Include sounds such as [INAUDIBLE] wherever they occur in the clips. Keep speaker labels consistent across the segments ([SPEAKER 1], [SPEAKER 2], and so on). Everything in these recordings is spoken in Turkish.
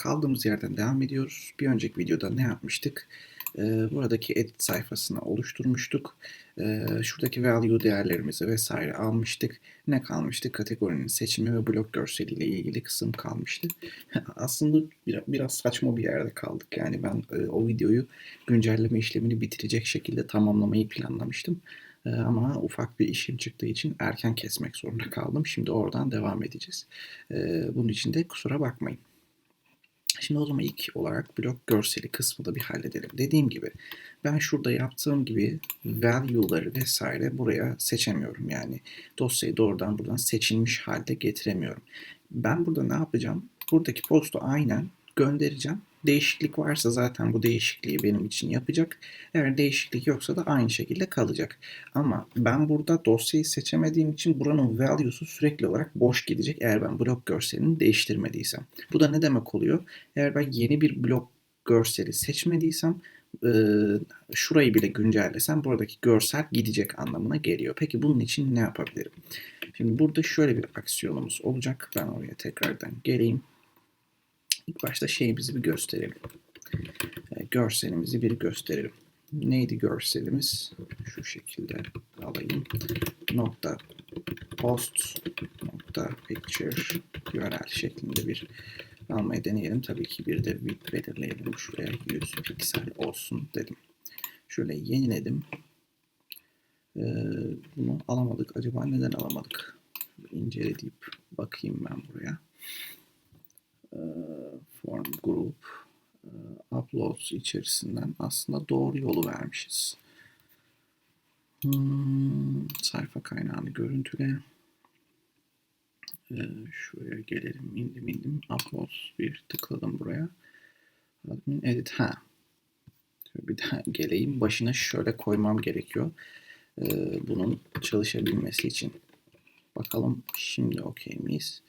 [SPEAKER 1] Kaldığımız yerden devam ediyoruz. Bir önceki videoda ne yapmıştık? Ee, buradaki edit sayfasını oluşturmuştuk. Ee, şuradaki value değerlerimizi vesaire almıştık. Ne kalmıştı? Kategorinin seçimi ve blok görseliyle ilgili kısım kalmıştı. [LAUGHS] Aslında biraz, saçma bir yerde kaldık. Yani ben e, o videoyu güncelleme işlemini bitirecek şekilde tamamlamayı planlamıştım. Ee, ama ufak bir işim çıktığı için erken kesmek zorunda kaldım. Şimdi oradan devam edeceğiz. Bunun için de kusura bakmayın. Şimdi o zaman ilk olarak blok görseli kısmı da bir halledelim. Dediğim gibi ben şurada yaptığım gibi value'ları vesaire buraya seçemiyorum. Yani dosyayı doğrudan buradan seçilmiş halde getiremiyorum. Ben burada ne yapacağım? Buradaki postu aynen göndereceğim. Değişiklik varsa zaten bu değişikliği benim için yapacak. Eğer değişiklik yoksa da aynı şekilde kalacak. Ama ben burada dosyayı seçemediğim için buranın value'su sürekli olarak boş gidecek eğer ben blok görselini değiştirmediysem. Bu da ne demek oluyor? Eğer ben yeni bir blok görseli seçmediysem şurayı bile güncellesem buradaki görsel gidecek anlamına geliyor. Peki bunun için ne yapabilirim? Şimdi burada şöyle bir aksiyonumuz olacak. Ben oraya tekrardan geleyim. İlk başta şeyimizi bir gösterelim. E, görselimizi bir gösterelim. Neydi görselimiz? Şu şekilde alayım. Nokta post nokta picture URL şeklinde bir almayı deneyelim. Tabii ki bir de width belirleyelim. Şuraya 100 piksel olsun dedim. Şöyle yeniledim. Ee, bunu alamadık. Acaba neden alamadık? İncele deyip bakayım ben buraya. Form group e, uploads içerisinden aslında doğru yolu vermişiz. Hmm, sayfa kaynağını görüntüle. Ee, şuraya gelelim. indim indim. Uploads bir tıkladım buraya. Admin edit. Ha. Bir daha geleyim. Başına şöyle koymam gerekiyor. Ee, bunun çalışabilmesi için. Bakalım şimdi okey miyiz?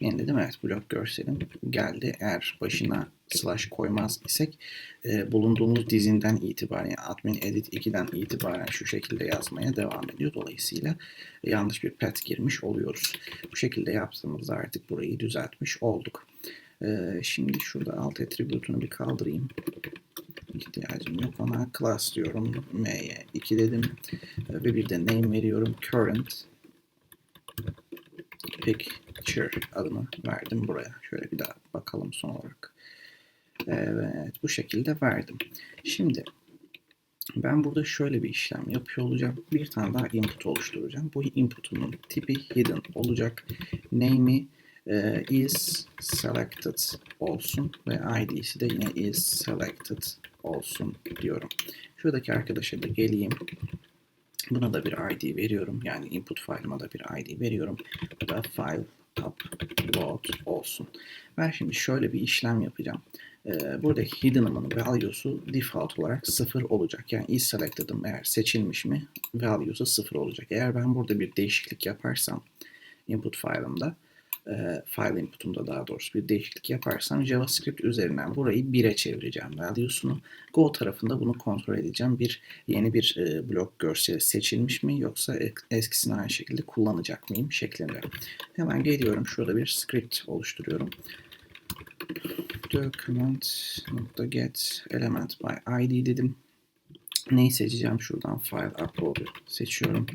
[SPEAKER 1] Yeniledim. Evet blok görselim geldi. Eğer başına slash koymaz isek e, bulunduğumuz dizinden itibaren yani admin edit 2'den itibaren şu şekilde yazmaya devam ediyor. Dolayısıyla yanlış bir path girmiş oluyoruz. Bu şekilde yaptığımızda artık burayı düzeltmiş olduk. E, şimdi şurada alt attribute'unu bir kaldırayım. İhtiyacım yok ona. Class diyorum. M'ye 2 dedim. E, ve bir de name veriyorum. Current picture adını verdim buraya. Şöyle bir daha bakalım son olarak. Evet bu şekilde verdim. Şimdi ben burada şöyle bir işlem yapıyor olacağım. Bir tane daha input oluşturacağım. Bu input'umun tipi hidden olacak. Name'i e, is selected olsun ve id'si de yine is selected olsun diyorum. Şuradaki arkadaşa da geleyim. Buna da bir ID veriyorum. Yani input file'ıma da bir ID veriyorum. Bu da file upload olsun. Ben şimdi şöyle bir işlem yapacağım. Ee, buradaki hidden'ımın value'su default olarak 0 olacak. Yani is selected'ım eğer seçilmiş mi value'su 0 olacak. Eğer ben burada bir değişiklik yaparsam input file'ımda e, file input'umda daha doğrusu bir değişiklik yaparsam JavaScript üzerinden burayı 1'e çevireceğim value'sunu. Go tarafında bunu kontrol edeceğim. Bir yeni bir e, blok görseli seçilmiş mi yoksa eskisini aynı şekilde kullanacak mıyım şeklinde. Hemen geliyorum. Şurada bir script oluşturuyorum. Document.get element by id dedim. Neyi seçeceğim? Şuradan file upload'u seçiyorum.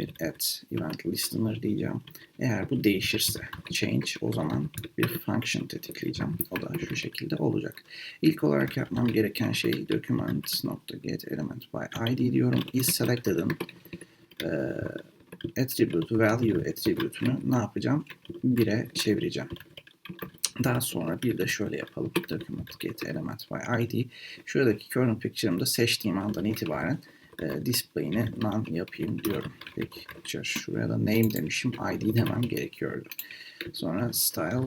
[SPEAKER 1] Bir add event listener diyeceğim. Eğer bu değişirse change o zaman bir function tetikleyeceğim. O da şu şekilde olacak. İlk olarak yapmam gereken şey document.get element by id diyorum. Is selected'ın e, attribute value attribute'unu ne yapacağım? 1'e çevireceğim. Daha sonra bir de şöyle yapalım. Document get element by id. Şuradaki current picture'ımda seçtiğim andan itibaren e, display'ini none yapayım diyorum. Picture. Şuraya da name demişim. id demem gerekiyordu. Sonra style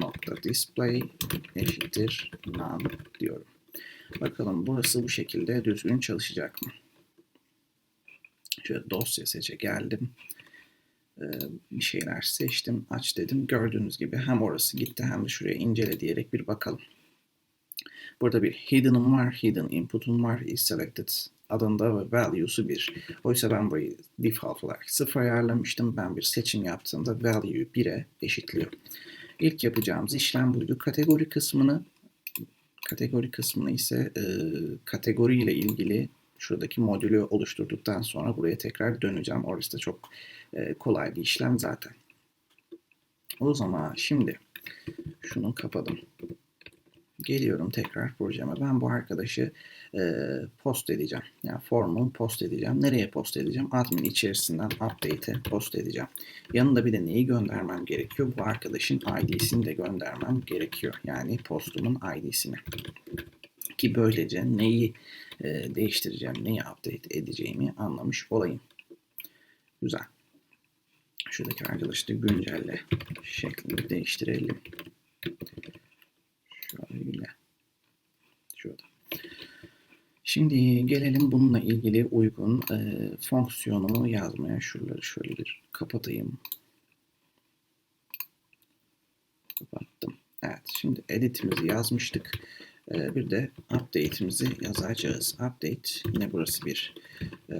[SPEAKER 1] nokta display eşittir none diyorum. Bakalım burası bu şekilde düzgün çalışacak mı? Şöyle dosya seçe geldim. Ee, bir şeyler seçtim, aç dedim. Gördüğünüz gibi hem orası gitti hem de şuraya incele diyerek bir bakalım. Burada bir hidden'ım var, hidden input'um var, is selected adında ve value'su 1. Oysa ben burayı default olarak 0 ayarlamıştım. Ben bir seçim yaptığımda value'yu 1'e eşitliyor. İlk yapacağımız işlem buydu. Kategori kısmını kategori kısmını ise e, kategori ile ilgili şuradaki modülü oluşturduktan sonra buraya tekrar döneceğim. Orası da çok e, kolay bir işlem zaten. O zaman şimdi şunu kapadım. Geliyorum tekrar projeme. Ben bu arkadaşı e, post edeceğim. Yani formu post edeceğim. Nereye post edeceğim? Admin içerisinden update'e post edeceğim. Yanında bir de neyi göndermem gerekiyor? Bu arkadaşın ID'sini de göndermem gerekiyor. Yani postumun ID'sini. Ki böylece neyi e, değiştireceğim, neyi update edeceğimi anlamış olayım. Güzel. Şuradaki arkadaşı da güncelle şeklinde değiştirelim. Şöyle. Şurada. Şimdi gelelim bununla ilgili uygun e, fonksiyonumu yazmaya. Şuraları şöyle bir kapatayım. Kapattım. Evet. Şimdi editimizi yazmıştık. E, bir de update'imizi yazacağız. Update yine burası bir e,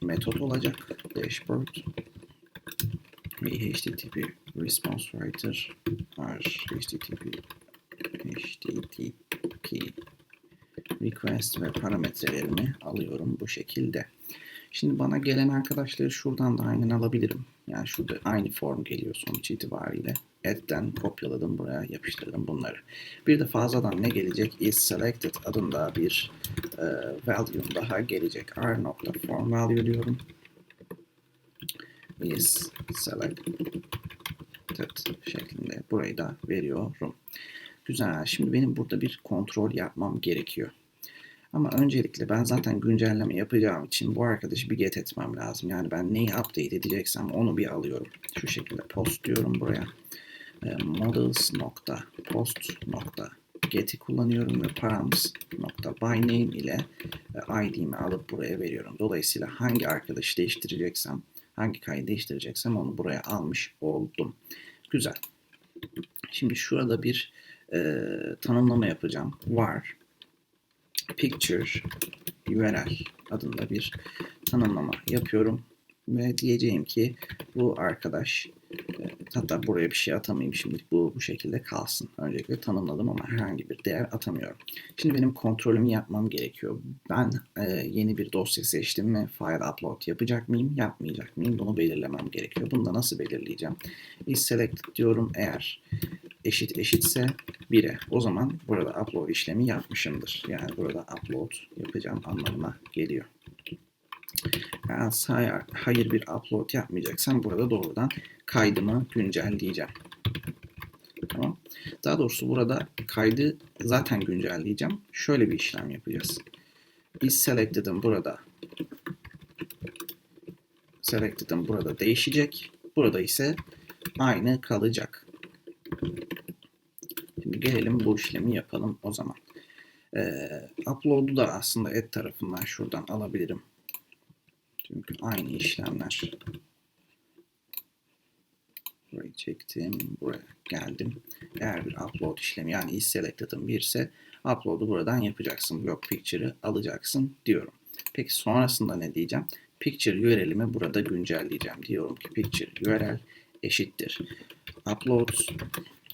[SPEAKER 1] metot olacak. Dashboard ve HTTP response writer var. HTTP HTTP request ve parametrelerimi alıyorum bu şekilde. Şimdi bana gelen arkadaşları şuradan da aynen alabilirim. Yani şurada aynı form geliyor sonuç itibariyle. Add'den kopyaladım buraya yapıştırdım bunları. Bir de fazladan ne gelecek? Is selected adında bir e, value daha gelecek. r.form value diyorum. Is selected şeklinde burayı da veriyorum. Güzel. Şimdi benim burada bir kontrol yapmam gerekiyor. Ama öncelikle ben zaten güncelleme yapacağım için bu arkadaşı bir get etmem lazım. Yani ben neyi update edeceksem onu bir alıyorum. Şu şekilde post diyorum buraya. E, models nokta post nokta get'i kullanıyorum ve params nokta by name ile e, id'mi alıp buraya veriyorum. Dolayısıyla hangi arkadaşı değiştireceksem, hangi kaydı değiştireceksem onu buraya almış oldum. Güzel. Şimdi şurada bir e, tanımlama yapacağım. Var picture URL adında bir tanımlama yapıyorum ve diyeceğim ki bu arkadaş hatta buraya bir şey atamayayım şimdi bu bu şekilde kalsın. Öncelikle tanımladım ama herhangi bir değer atamıyorum. Şimdi benim kontrolümü yapmam gerekiyor. Ben e, yeni bir dosya seçtim ve file upload yapacak mıyım, yapmayacak mıyım bunu belirlemem gerekiyor. Bunu da nasıl belirleyeceğim? Is select diyorum eğer eşit eşitse 1'e. O zaman burada upload işlemi yapmışımdır. Yani burada upload yapacağım anlamına geliyor. Yani hayır, hayır bir upload yapmayacaksam burada doğrudan kaydımı güncelleyeceğim. Tamam. Daha doğrusu burada kaydı zaten güncelleyeceğim. Şöyle bir işlem yapacağız. Is selected'ım burada selected'ım burada değişecek. Burada ise aynı kalacak. Şimdi gelelim bu işlemi yapalım o zaman. Ee, upload'u da aslında et tarafından şuradan alabilirim. Çünkü aynı işlemler. Burayı çektim. Buraya geldim. Eğer bir upload işlemi yani is selected'ın 1 ise upload'u buradan yapacaksın. Block picture'ı alacaksın diyorum. Peki sonrasında ne diyeceğim? Picture URL'imi burada güncelleyeceğim. Diyorum ki picture URL eşittir. Upload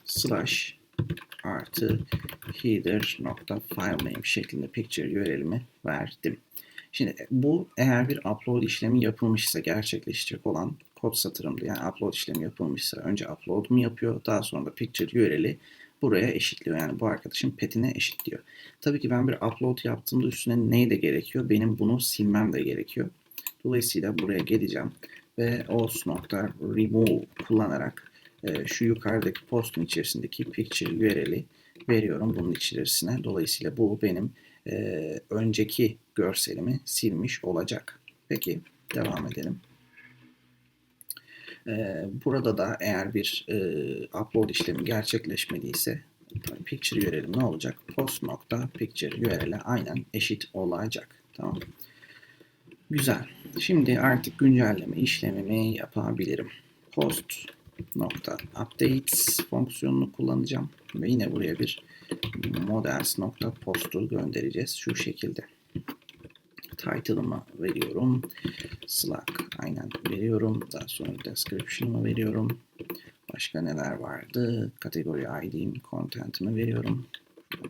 [SPEAKER 1] slash artı header nokta file name şeklinde picture URL'imi verdim. Şimdi bu eğer bir upload işlemi yapılmışsa gerçekleşecek olan kod satırımdı. Yani upload işlemi yapılmışsa önce upload'umu yapıyor. Daha sonra da picture URL'i buraya eşitliyor. Yani bu arkadaşın petine eşitliyor. Tabii ki ben bir upload yaptığımda üstüne ne de gerekiyor? Benim bunu silmem de gerekiyor. Dolayısıyla buraya geleceğim ve os.remove kullanarak e, şu yukarıdaki postun içerisindeki picture URL'i veriyorum bunun içerisine. Dolayısıyla bu benim e, önceki görselimi silmiş olacak. Peki devam edelim. E, burada da eğer bir e, upload işlemi gerçekleşmediyse picture URL'im ne olacak? Post nokta picture URL'e aynen eşit olacak. Tamam. Güzel. Şimdi artık güncelleme işlemimi yapabilirim. Post nokta updates fonksiyonunu kullanacağım ve yine buraya bir models nokta postu göndereceğiz şu şekilde. Title'ımı veriyorum. Slack aynen veriyorum. Daha sonra description'ımı veriyorum. Başka neler vardı? Kategori ID, content'imi veriyorum.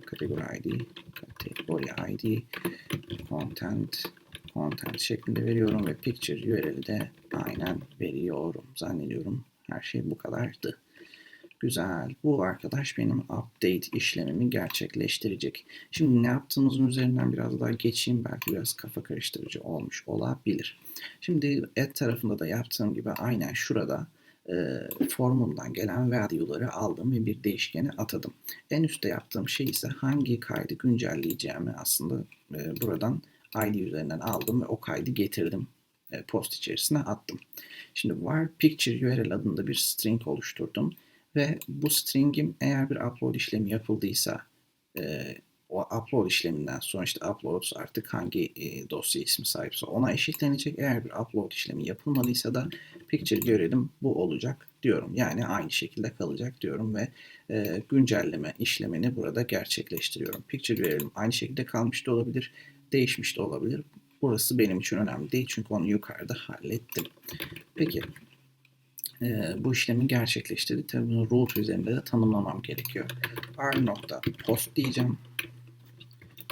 [SPEAKER 1] Kategori ID, kategori ID, content, content şeklinde veriyorum ve picture URL'i de aynen veriyorum. Zannediyorum her şey bu kadardı. Güzel. Bu arkadaş benim update işlemimi gerçekleştirecek. Şimdi ne yaptığımızın üzerinden biraz daha geçeyim. Belki biraz kafa karıştırıcı olmuş olabilir. Şimdi add tarafında da yaptığım gibi aynen şurada e, formumdan gelen value'ları aldım ve bir değişkene atadım. En üstte yaptığım şey ise hangi kaydı güncelleyeceğimi aslında e, buradan ID üzerinden aldım ve o kaydı getirdim e, post içerisine attım. Şimdi var picture URL adında bir string oluşturdum ve bu string'im eğer bir upload işlemi yapıldıysa e, o upload işleminden sonra işte upload artık hangi e, dosya ismi sahipse ona eşitlenecek. Eğer bir upload işlemi yapılmadıysa da picture görelim bu olacak diyorum. Yani aynı şekilde kalacak diyorum ve e, güncelleme işlemini burada gerçekleştiriyorum. Picture görelim aynı şekilde kalmış da olabilir, değişmiş de olabilir. Burası benim için önemli değil çünkü onu yukarıda hallettim. Peki e, bu işlemi gerçekleştirdi. Tabii bunu root üzerinde de tanımlamam gerekiyor. r nokta post diyeceğim.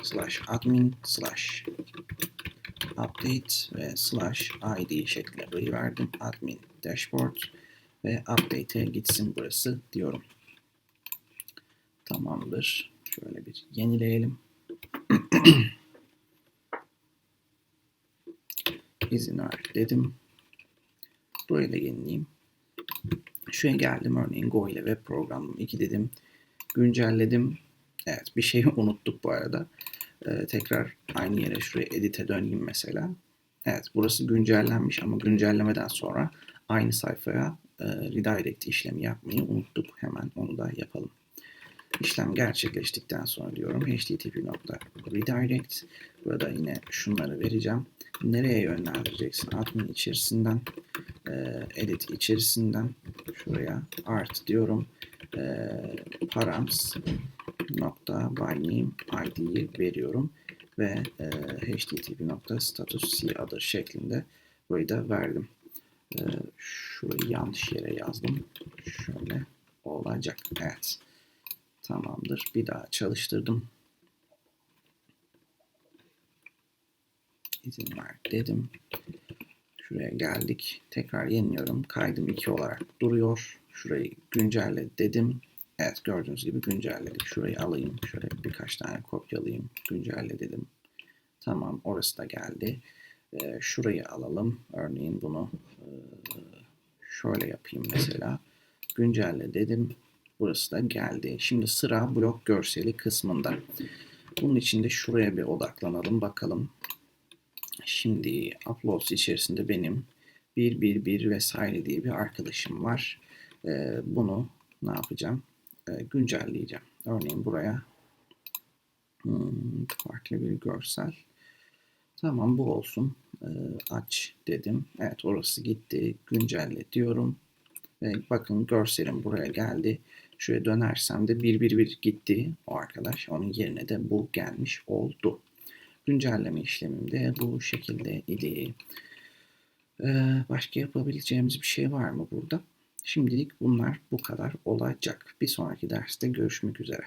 [SPEAKER 1] Slash admin slash update ve slash id şeklinde verdim. Admin dashboard ve update'e gitsin burası diyorum. Tamamdır. Şöyle bir yenileyelim. [CLEARS THROAT] İzin ver dedim. Burayı da yenileyim. Şuraya geldim örneğin Go ile web programım 2 dedim. Güncelledim. Evet bir şeyi [LAUGHS] unuttuk bu arada. Ee, tekrar aynı yere şuraya edit'e döneyim mesela. Evet burası güncellenmiş ama güncellemeden sonra aynı sayfaya e, redirect işlemi yapmayı unuttuk. Hemen onu da yapalım. İşlem gerçekleştikten sonra diyorum http.redirect. Burada yine şunları vereceğim. Nereye yönlendireceksin? Admin içerisinden, e, edit içerisinden şuraya art diyorum. E, params nokta by id'yi veriyorum ve e, http nokta status c adır şeklinde burayı da verdim. E, şurayı yanlış yere yazdım. Şöyle olacak. Evet. Tamamdır. Bir daha çalıştırdım. İzin ver dedim. Şuraya geldik. Tekrar yeniliyorum. Kaydım 2 olarak duruyor. Şurayı güncelle dedim. Evet gördüğünüz gibi güncelledik. Şurayı alayım. Şöyle birkaç tane kopyalayayım. Güncelle dedim. Tamam orası da geldi. Ee, şurayı alalım. Örneğin bunu e, şöyle yapayım mesela. Güncelle dedim. Burası da geldi. Şimdi sıra blok görseli kısmında. Bunun için de şuraya bir odaklanalım bakalım. Şimdi uploads içerisinde benim 111 vesaire diye bir arkadaşım var. Ee, bunu ne yapacağım? Ee, güncelleyeceğim. Örneğin buraya hmm, farklı bir görsel. Tamam bu olsun. Ee, aç dedim. Evet orası gitti. Güncelle diyorum. Ve bakın görselim buraya geldi. Şuraya dönersem de 111 gitti o arkadaş. Onun yerine de bu gelmiş oldu. Güncelleme işlemim de bu şekilde idi. Ee, başka yapabileceğimiz bir şey var mı burada? Şimdilik bunlar bu kadar olacak. Bir sonraki derste görüşmek üzere.